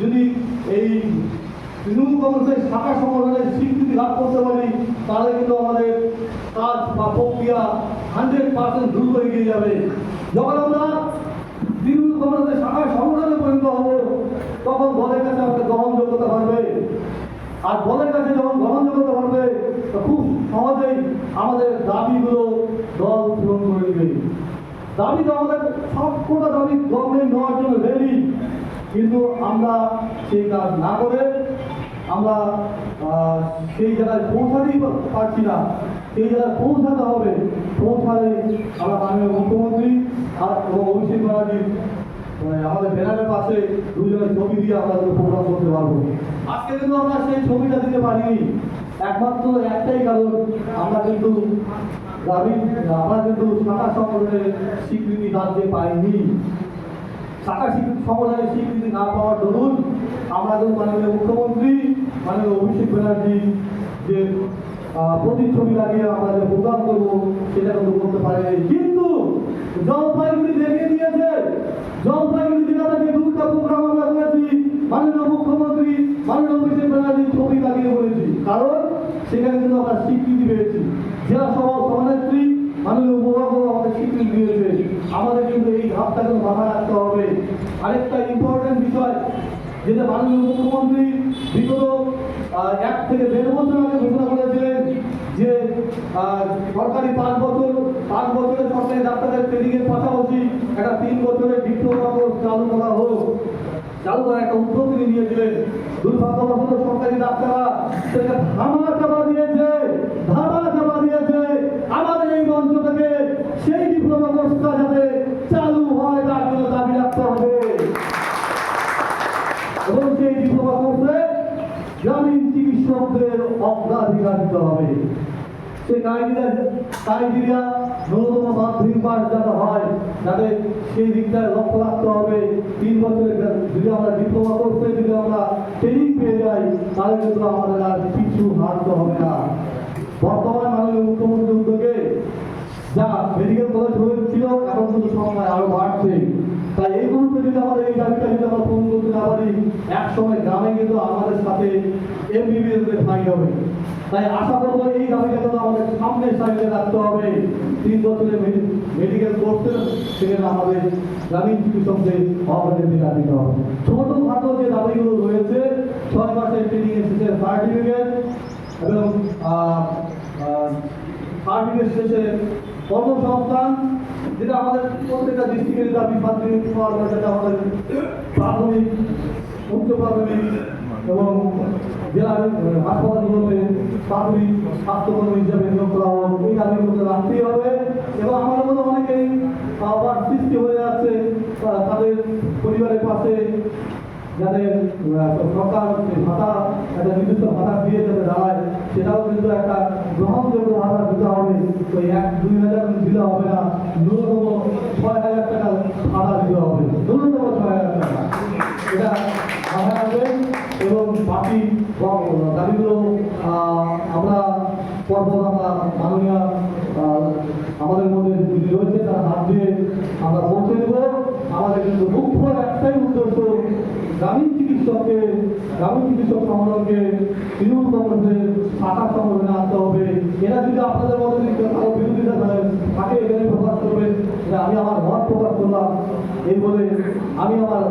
যদি এই তৃণমূল কংগ্রেসের শাখা সংগঠনের স্বীকৃতি লাভ করতে পারি, তাহলে কিন্তু আমাদের কাজ বা প্রক্রিয়া হান্ড্রেড পার্সেন্ট দূর দ্রুত এগিয়ে যাবে। যখন আমরা তৃণমূল কংগ্রেসের শাখা সংগঠনে পরিণত হব, তখন দলের কাছে আমাদের গ্রহণযোগ্যতা বাড়বে। আর দলের কাছে যখন গ্রহণযোগ্যতা বাড়বে খুব সহজেই আমাদের দাবিগুলো দল পূরণ করে দেবে দাবি তো আমাদের সবকটা দাবি গভর্নমেন্ট নেওয়ার জন্য রেডি কিন্তু আমরা সেই কাজ না করে আমরা সেই জায়গায় পৌঁছাতেই পারছি না। সেই জায়গায় পৌঁছাতে হবে। পৌঁছালে আমরা মাননীয় মুখ্যমন্ত্রী আর এবং অভিষেক ব্যানার্জি মানে আমাদের ব্যানারের পাশে দুজনের ছবি দিয়ে আমরা প্রোগ্রাম করতে পারব। আজকে কিন্তু আমরা সেই ছবিটা দিতে পারিনি। একমাত্র একটাই কারণ, আমরা কিন্তু দাবি আমরা কিন্তু শাখা সংগঠনের স্বীকৃতি রাজ্যে পাইনি। শাখা স্বীকৃতি সংগঠনের স্বীকৃতি না পাওয়ার দরুন আমাদের মাননীয় মুখ্যমন্ত্রী, মাননীয় অভিষেক ব্যানার্জি যে প্রতিচ্ছবি লাগিয়ে আমরা যে প্রোগ্রাম করব, সেটা কিন্তু করতে পারিনি। কিন্তু জলপাইগুড়ি দেখিয়ে দিয়েছে। জলপাইগুড়ি জেলাতে যে দুটা প্রোগ্রাম আমরা করেছি, মাননীয় মুখ্যমন্ত্রী, মাননীয় অভিষেক ব্যানার্জির ছবি লাগিয়ে বলেছি। কারণ সেখানে কিন্তু আমরা স্বীকৃতি পেয়েছি। জেলা সভা সভানেত্রী, মাননীয় উপভাগও আমাদের স্বীকৃতি দিয়েছে আমাদের কিন্তু এই ধাপটা কিন্তু মাথায় রাখতে হবে। আরেকটা ইম্পর্টেন্ট বিষয়, যেটা মাননীয় মুখ্যমন্ত্রী বিগত এক থেকে দেড় বছর আগে ঘোষণা করেছিলেন যে সরকারি পাঁচ বছর, পাঁচ বছরের সরকারি ডাক্তারের ট্রেনিং এর পাশাপাশি একটা তিন বছরের ডিপ্লোমা কোর্স চালু করা হোক। চালু করার একটা উদ্যোগ তিনি নিয়েছিলেন। দুর্ভাগ্যবশত সরকারি ডাক্তাররা সেটা ধামা চাপা দিয়েছে ধামা চাপা দিয়েছে আমাদের এই মঞ্চ থেকে সেই ডিপ্লোমা কোর্সটা যাতে চালু হয় তার জন্য দাবি রাখতে হবে এবং সেই ডিপ্লোমা কোর্সে চিকিৎসকদের অগ্রাধিকার দিতে হবে। সে ক্রাইটেরিয়া ক্রাইটেরিয়া ন্যূনতম মাধ্যমিক পাস যাতে হয়, যাতে সেই দিকটায় লক্ষ্য রাখতে হবে। তিন বছরের যদি আমরা ডিপ্লোমা কোর্সে যদি আমরা ট্রেনিং পেয়ে যাই, তাহলে কিন্তু আমাদের আর পিছু হারতে হবে না। বর্তমান মাননীয় মুখ্যমন্ত্রীর উদ্যোগে যা মেডিকেল কলেজ হয়েছিল এখন কিন্তু সময় আরও বাড়ছে। তাই এই মুহূর্তে যদি আমাদের এই দাবিটা যদি আমরা পূরণ করতে না পারি এক সময় গ্রামে কিন্তু আমাদের সাথে এমবিবিএস এর ফাইন হবে। তাই আশা করব এই দাবিটা কিন্তু আমাদের সামনে সাইডে রাখতে হবে। তিন বছরের মেডিকেল কোর্সে সেখানে আমাদের গ্রামীণ চিকিৎসকদের অগ্রাধিকার দিতে হবে। ছোট খাটো যে দাবিগুলো রয়েছে, ছয় মাসের ট্রেনিং শেষে সার্টিফিকেট এবং সার্টিফিকেট শেষে কর্মসংস্থান, যেটা আমাদের প্রত্যেকটা ডিস্ট্রিক্টের দাবি প্রাথমিক আমাদের প্রাথমিক, উচ্চ প্রাথমিক এবং জেলার হাসপাতালগুলোতে প্রাথমিক স্বাস্থ্যকর্মী হিসাবে নিয়োগ করা হোক, এই দাবিগুলো রাখতেই হবে এবং আমাদের মধ্যে অনেকেই আবার সৃষ্টি হয়ে যাচ্ছে তাদের পরিবারের পাশে যাদের সরকার ভাতা, একটা নির্দিষ্ট ভাতা দিয়ে যাতে দাঁড়ায়, সেটাও কিন্তু একটা গ্রহণযোগ্য ভাতা দিতে হবে। তো এক দুই হাজার দিলে হবে না, ন্যূনতম ছয় হাজার টাকা ভাতা দিতে হবে। ন্যূনতম ছয় হাজার টাকা। এটা মাথায় রাখবেন। এবং বাকি দাবিগুলো আমরা পরপর আমরা মাননীয় আমাদের মধ্যে যিনি রয়েছে, তার হাত দিয়ে আমরা পৌঁছে দেব। আমাদের কিন্তু মুখ্য একটাই উদ্দেশ্য, গ্রামীণ চিকিৎসককে, গ্রামীণ চিকিৎসক সংগঠনকে তৃণমূল কংগ্রেসের শাখা সংগঠনে আনতে হবে। এরা যদি আপনাদের মধ্যে যদি কারও বিরোধিতা করে তাকে এখানে প্রকাশ করবেন যে আমি আমার মত প্রকাশ করলাম। এই বলে আমি আমার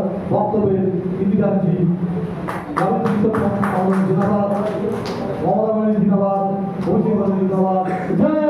গ্রামীণ চিকিৎসক সংগঠন জিন্দাবাদ। মমতা ব্যানার্জি, জিন্দাবাদ। অভিষেক জিন্দাবাদ।